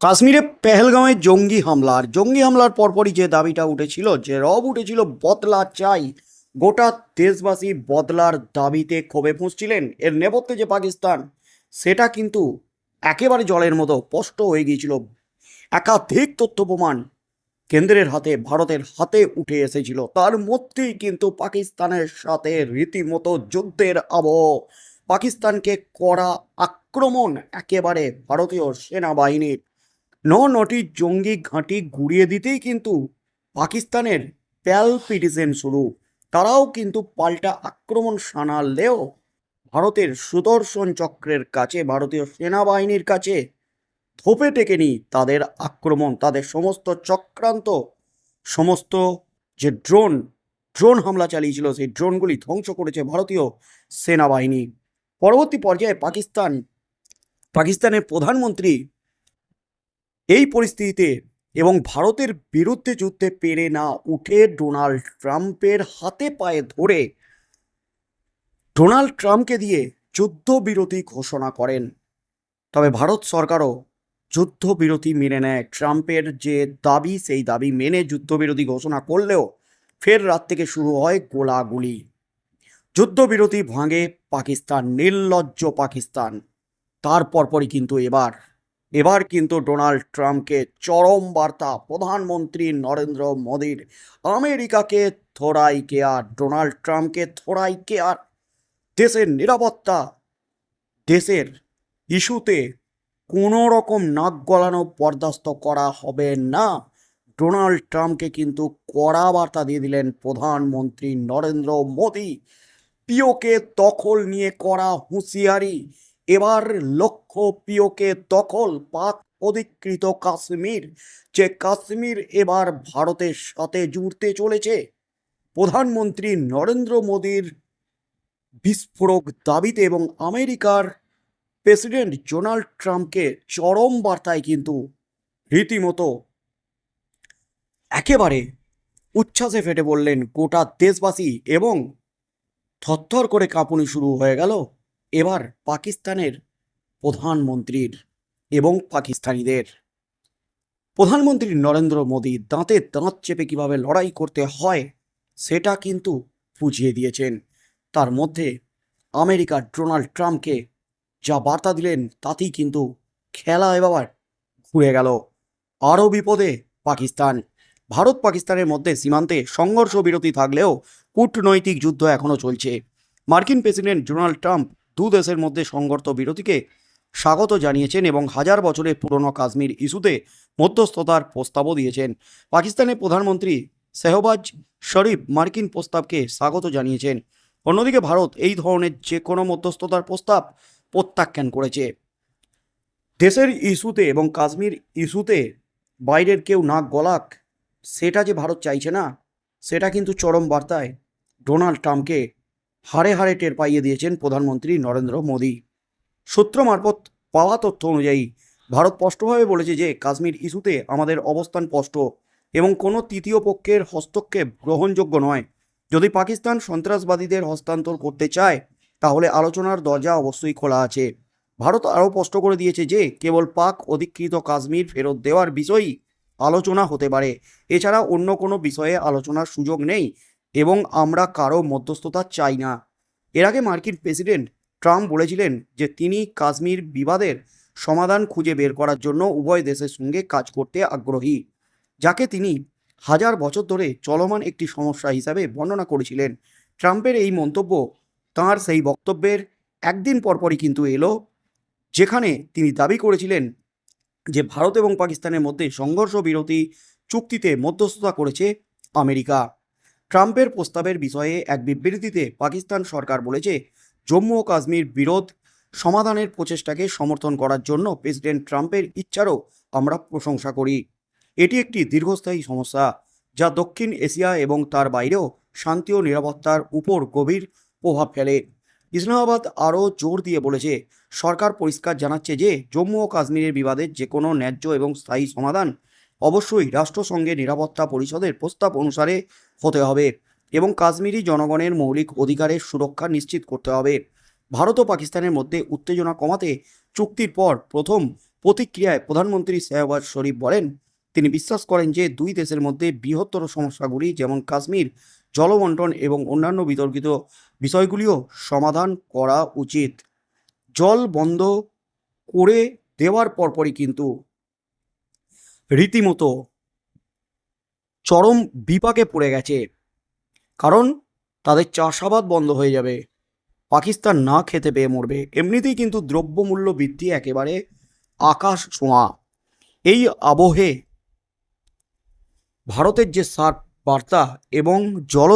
কাশ্মীরে পেহেলগাঁওয়ে জঙ্গি হামলার জঙ্গি হামলার পরপরই যে দাবিটা উঠেছিল, যে রব উঠেছিল বদলা চাই। গোটা দেশবাসী বদলার দাবিতে ক্ষোভে ফুঁসছিলেন। এর নেপথ্যে যে পাকিস্তান, সেটা কিন্তু একেবারে জলের মতো স্পষ্ট হয়ে গিয়েছিল। একাধিক তথ্য প্রমাণ কেন্দ্রের হাতে, ভারতের হাতে উঠে এসেছিল। তার মধ্যেই কিন্তু পাকিস্তানের সাথে রীতিমতো যুদ্ধের আবহ। পাকিস্তানকে করা আক্রমণ, একেবারে ভারতীয় সেনাবাহিনীর ন নটি জঙ্গি ঘাঁটি গুড়িয়ে দিতেই কিন্তু পাকিস্তানের প্যাল প্যালপিটিশন শুরু। তারাও কিন্তু পাল্টা আক্রমণ শানালেও ভারতের সুদর্শন চক্রের কাছে, ভারতীয় সেনাবাহিনীর কাছে থোপে টেকেনি তাদের আক্রমণ। তাদের সমস্ত চক্রান্ত, সমস্ত যে ড্রোন ড্রোন হামলা চালিয়েছিল, সেই ড্রোনগুলি ধ্বংস করেছে ভারতীয় সেনাবাহিনী। পরবর্তী পর্যায়ে পাকিস্তান, পাকিস্তানের প্রধানমন্ত্রী এই পরিস্থিতিতে এবং ভারতের বিরুদ্ধে যুদ্ধে পেরে না উঠে ডোনাল্ড ট্রাম্পের হাতে পায়ে ধরে ডোনাল্ড ট্রাম্পকে দিয়ে যুদ্ধবিরতি ঘোষণা করেন। তবে ভারত সরকারও যুদ্ধবিরতি মেনে নেয়। ট্রাম্পের যে দাবি, সেই দাবি মেনে যুদ্ধবিরতি ঘোষণা করলেও ফের রাত থেকে শুরু হয় গোলাগুলি। যুদ্ধবিরতি ভাঙে পাকিস্তান, নির্লজ্জ পাকিস্তান। তার পরপরই কিন্তু এবার এবার কিন্তু ডোনাল্ড ট্রাম্পকে চরম বার্তা প্রধানমন্ত্রী নরেন্দ্র মোদীর আমেরিকাকে থোড়াই কেয়ার ডোনাল্ড ট্রাম্পকে থোড়াই কেয়ার দেশের নিরাপত্তা, দেশের ইস্যুতে কোনো রকম নাক গলানো বরদাস্ত করা হবে না। ডোনাল্ড ট্রাম্পকে কিন্তু কড়া বার্তা দিয়ে দিলেন প্রধানমন্ত্রী নরেন্দ্র মোদী। পিওকে দখল নিয়ে করা হুঁশিয়ারি এবার লক্ষ্য পিওকে দখল পাক অধিকৃত কাশ্মীর, যে কাশ্মীর এবার ভারতের সাথে জুড়তে চলেছে। প্রধানমন্ত্রী নরেন্দ্র মোদীর বিস্ফোরক দাবিতে এবং আমেরিকার প্রেসিডেন্ট ডোনাল্ড ট্রাম্পকে চরম বার্তায় কিন্তু রীতিমতো একেবারে উচ্ছ্বাসে ফেটে বললেন গোটা দেশবাসী এবং থরথর করে কাঁপুনি শুরু হয়ে গেল। এবার পাকিস্তানের প্রধানমন্ত্রীর এবং পাকিস্তানিদের। প্রধানমন্ত্রী নরেন্দ্র মোদী দাঁতে দাঁত চেপে কীভাবে লড়াই করতে হয়, সেটা কিন্তু বুঝিয়ে দিয়েছেন। তার মধ্যে আমেরিকার ডোনাল্ড ট্রাম্পকে যা বার্তা দিলেন, তাতেই কিন্তু খেলা এবার ঘুরে গেল। আরও বিপদে পাকিস্তান। ভারত পাকিস্তানের মধ্যে সীমান্তে সংঘর্ষ বিরতি থাকলেও কূটনৈতিক যুদ্ধ এখনও চলছে। মার্কিন প্রেসিডেন্ট ডোনাল্ড ট্রাম্প দেশের মধ্যে সংঘর্ষ বিরতিকে স্বাগত জানিয়েছেন এবং হাজার বছরের পুরনো কাশ্মীর ইস্যুতে মধ্যস্থতার প্রস্তাবও দিয়েছেন। পাকিস্তানের প্রধানমন্ত্রী শেহবাজ শরীফ মার্কিন প্রস্তাবকে স্বাগত জানিয়েছেন। অন্যদিকে ভারত এই ধরনের যে কোনো মধ্যস্থতার প্রস্তাব প্রত্যাখ্যান করেছে। দেশের ইস্যুতে এবং কাশ্মীর ইস্যুতে বাইরের কেউ নাক গলাক, সেটা যে ভারত চাইছে না, সেটা কিন্তু চরম বার্তায় ডোনাল্ড ট্রাম্পকে হাড়ে হাড়ে টের পাইয়ে দিয়েছেন প্রধানমন্ত্রী নরেন্দ্র মোদী। সূত্র মারফত পাওয়া তথ্য অনুযায়ী, ভারত স্পষ্টভাবে বলেছে যে কাশ্মীর ইস্যুতে আমাদের অবস্থান স্পষ্ট এবং কোনো তৃতীয় পক্ষের হস্তক্ষেপ গ্রহণযোগ্য নয়। যদি পাকিস্তান সন্ত্রাসবাদীদের হস্তান্তর করতে চায়, তাহলে আলোচনার দরজা অবশ্যই খোলা আছে। ভারত আরও স্পষ্ট করে দিয়েছে যে কেবল পাক অধিকৃত কাশ্মীর ফেরত দেওয়ার বিষয়ই আলোচনা হতে পারে। এছাড়া অন্য কোনো বিষয়ে আলোচনার সুযোগ নেই এবং আমরা কারও মধ্যস্থতা চাই না। এর আগে মার্কিন প্রেসিডেন্ট ট্রাম্প বলেছিলেন যে তিনি কাশ্মীর বিবাদের সমাধান খুঁজে বের করার জন্য উভয় দেশের সঙ্গে কাজ করতে আগ্রহী, যাকে তিনি হাজার বছর ধরে চলমান একটি সমস্যা হিসাবে বর্ণনা করেছিলেন। ট্রাম্পের এই মন্তব্য তাঁর সেই বক্তব্যের একদিন পরপরই কিন্তু এলো, যেখানে তিনি দাবি করেছিলেন যে ভারত এবং পাকিস্তানের মধ্যে সংঘর্ষ বিরতি চুক্তিতে মধ্যস্থতা করেছে আমেরিকা। ট্রাম্পের প্রস্তাবের বিষয়ে এক বিবৃতিতে পাকিস্তান সরকার বলেছে, জম্মু ও কাশ্মীর বিরোধ সমাধানের প্রচেষ্টাকে সমর্থন করার জন্য প্রেসিডেন্ট ট্রাম্পের ইচ্ছারও আমরা প্রশংসা করি। এটি একটি দীর্ঘস্থায়ী সমস্যা যা দক্ষিণ এশিয়া এবং তার বাইরেও শান্তি ও নিরাপত্তার উপর গভীর প্রভাব ফেলে। ইসলামাবাদ আরও জোর দিয়ে বলেছে, সরকার পরিষ্কার জানাচ্ছে যে জম্মু ও কাশ্মীরের বিবাদের যে কোনো ন্যায্য এবং স্থায়ী সমাধান অবশ্যই রাষ্ট্রসংঘে নিরাপত্তা পরিষদের প্রস্তাব অনুসারে হতে হবে এবং কাশ্মীরি জনগণের মৌলিক অধিকারের সুরক্ষা নিশ্চিত করতে হবে। ভারত ও পাকিস্তানের মধ্যে উত্তেজনা কমাতে চুক্তির পর প্রথম প্রতিক্রিয়ায় প্রধানমন্ত্রী শেহবাজ শরীফ বলেন, তিনি বিশ্বাস করেন যে দুই দেশের মধ্যে বৃহত্তর সমস্যাগুলি যেমন কাশ্মীর জলবন্টন এবং অন্যান্য বিতর্কিত বিষয়গুলিও সমাধান করা উচিত। জল বন্ধ করে দেওয়ার পরপরই কিন্তু রীতিমতো চরম বিপাকে পড়ে গেছে। কারণ তাদের চাষাবাদ বন্ধ হয়ে যাবে। পাকিস্তান না খেতে পেয়ে মরবে। এমনিতেই কিন্তু দ্রব্যমূল্য বৃদ্ধি একেবারে আকাশ ছোঁয়া। এই আবহে ভারতের যে সার বার্তা এবং জল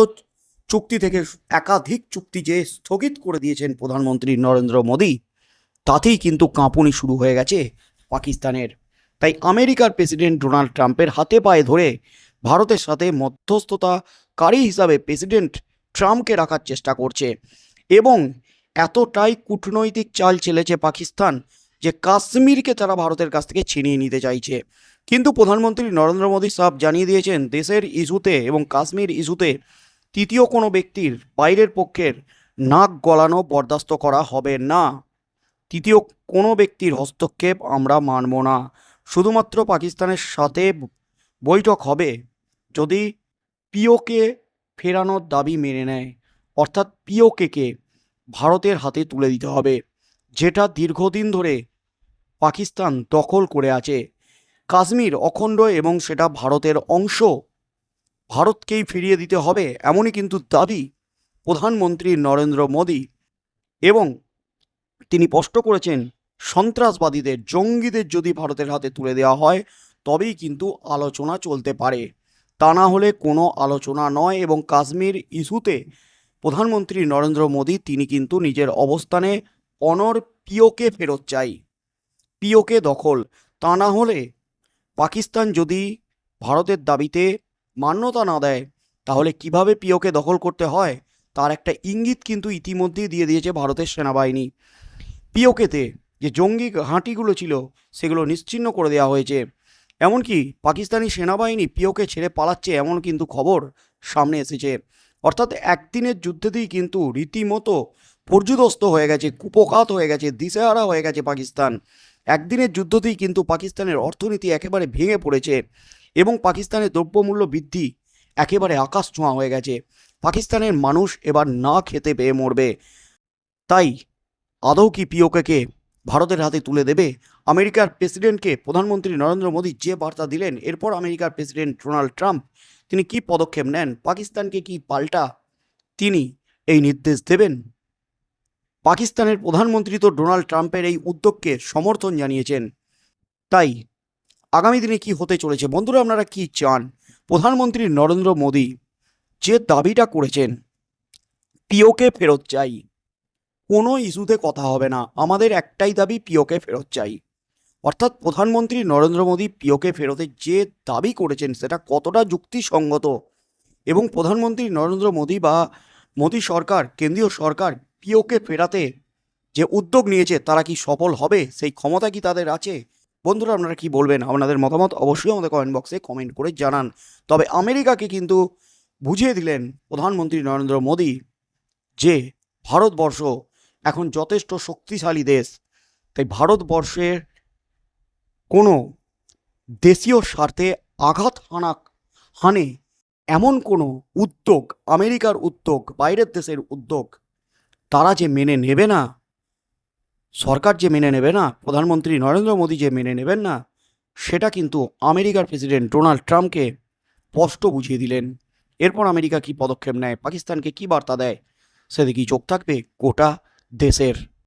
চুক্তি থেকে একাধিক চুক্তি যে স্থগিত করে দিয়েছেন প্রধানমন্ত্রী নরেন্দ্র মোদী, তাতেই কিন্তু কাঁপুনি শুরু হয়ে গেছে পাকিস্তানের। তাই আমেরিকার প্রেসিডেন্ট ডোনাল্ড ট্রাম্পের হাতে পায়ে ধরে ভারতের সাথে মধ্যস্থতাকারী হিসাবে প্রেসিডেন্ট ট্রাম্পকে রাখার চেষ্টা করছে। এবং এতটাই কূটনৈতিক চাল চেলেছে পাকিস্তান যে কাশ্মীরকে তারা ভারতের কাছ থেকে ছিনিয়ে নিতে চাইছে। কিন্তু প্রধানমন্ত্রী নরেন্দ্র মোদী সাহেব জানিয়ে দিয়েছেন, দেশের ইস্যুতে এবং কাশ্মীর ইস্যুতে তৃতীয় কোনো ব্যক্তির বাইরের পক্ষের নাক গলানো বরদাস্ত করা হবে না। তৃতীয় কোনো ব্যক্তির হস্তক্ষেপ আমরা মানব না। শুধুমাত্র পাকিস্তানের সাথে বৈঠক হবে যদি পিওকে ফেরানোর দাবি মেনে নেয়, অর্থাৎ পিওকেকে ভারতের হাতে তুলে দিতে হবে, যেটা দীর্ঘদিন ধরে পাকিস্তান দখল করে আছে। কাশ্মীর অখণ্ড এবং সেটা ভারতের অংশ। ভারতকেই ফিরিয়ে দিতে হবে এমনই কিন্তু দাবি প্রধানমন্ত্রী নরেন্দ্র মোদী। এবং তিনি স্পষ্ট করেছেন, সন্ত্রাসবাদীদের, জঙ্গিদের যদি ভারতের হাতে তুলে দেওয়া হয়, তবেই কিন্তু আলোচনা চলতে পারে। তা না হলে কোনো আলোচনা নয় এবং কাশ্মীর ইস্যুতে প্রধানমন্ত্রী নরেন্দ্র মোদী, তিনি কিন্তু নিজের অবস্থানে অনর পিওকে ফেরত চাই। পিওকে দখল। তা না হলে পাকিস্তান যদি ভারতের দাবিতে মান্যতা না দেয়, তাহলে কীভাবে পিওকে দখল করতে হয়? তার একটা ইঙ্গিত কিন্তু ইতিমধ্যেই দিয়ে দিয়েছে ভারতের সেনাবাহিনী। পিওকেতে যে জঙ্গি ঘাঁটিগুলো ছিল, সেগুলো নিশ্চিহ্ন করে দেওয়া হয়েছে। এমনকি পাকিস্তানি সেনাবাহিনী পিওকে ছেড়ে পালাচ্ছে এমন কিন্তু খবর সামনে এসেছে। অর্থাৎ একদিনের যুদ্ধেতেই কিন্তু রীতিমতো পর্যুদস্ত হয়ে গেছে, কুপকাত হয়ে গেছে, দিশেহারা হয়ে গেছে পাকিস্তান। একদিনের যুদ্ধতেই কিন্তু পাকিস্তানের অর্থনীতি একেবারে ভেঙে পড়েছে এবং পাকিস্তানের দ্রব্যমূল্য বৃদ্ধি একেবারে আকাশ ছোঁয়া হয়ে গেছে। পাকিস্তানের মানুষ এবার না খেতে পেয়ে মরবে। তাই আদৌ কি পিওকেকে ভারতের হাতে তুলে দেবে। আমেরিকার প্রেসিডেন্টকে প্রধানমন্ত্রী নরেন্দ্র মোদী যে বার্তা দিলেন, এরপর আমেরিকার প্রেসিডেন্ট ডোনাল্ড ট্রাম্প, তিনি কি পদক্ষেপ নেন, পাকিস্তানকে কি পাল্টা তিনি এই নির্দেশ দেবেন? পাকিস্তানের প্রধানমন্ত্রী তো ডোনাল্ড ট্রাম্পের এই উদ্যোগকে সমর্থন জানিয়েছেন। তাই আগামী দিনে কি হতে চলেছে? বন্ধুরা, আপনারা কি চান? প্রধানমন্ত্রী নরেন্দ্র মোদী যে দাবিটা করেছেন, পিওকে ফেরত চাই। কোনো ইস্যুতে কথা হবে না। আমাদের একটাই দাবি, পিওকে ফেরত চাই। অর্থাৎ প্রধানমন্ত্রী নরেন্দ্র মোদী পিওকে ফেরতের যে দাবি করেছেন, সেটা কতটা যুক্তিসঙ্গত? এবং প্রধানমন্ত্রী নরেন্দ্র মোদী বা মোদী সরকার, কেন্দ্রীয় সরকার পিওকে ফেরাতে যে উদ্যোগ নিয়েছে, তারা কি সফল হবে? সেই ক্ষমতা কি তাদের আছে? বন্ধুরা, আপনারা কি বলবেন? আপনাদের মতামত অবশ্যই আমাদের কমেন্ট বক্সে কমেন্ট করে জানান। তবে আমেরিকাকে কিন্তু বুঝিয়ে দিলেন প্রধানমন্ত্রী নরেন্দ্র মোদী যে ভারতবর্ষ এখন যথেষ্ট শক্তিশালী দেশ। তাই ভারতবর্ষের কোনো দেশীয় স্বার্থে আঘাত হানা হানে এমন কোনো উদ্যোগ, আমেরিকার উদ্যোগ, বাইরের দেশের উদ্যোগ, তারা যে মেনে নেবে না, সরকার যে মেনে নেবে না, প্রধানমন্ত্রী নরেন্দ্র মোদী যে মেনে নেবেন না, সেটা কিন্তু আমেরিকার প্রেসিডেন্ট ডোনাল্ড ট্রাম্পকে স্পষ্ট বুঝিয়ে দিলেন। এরপর আমেরিকা কি পদক্ষেপ নেয়, পাকিস্তানকে কি বার্তা দেয়, সেদিকেই চোখ থাকবে গোটা দেশের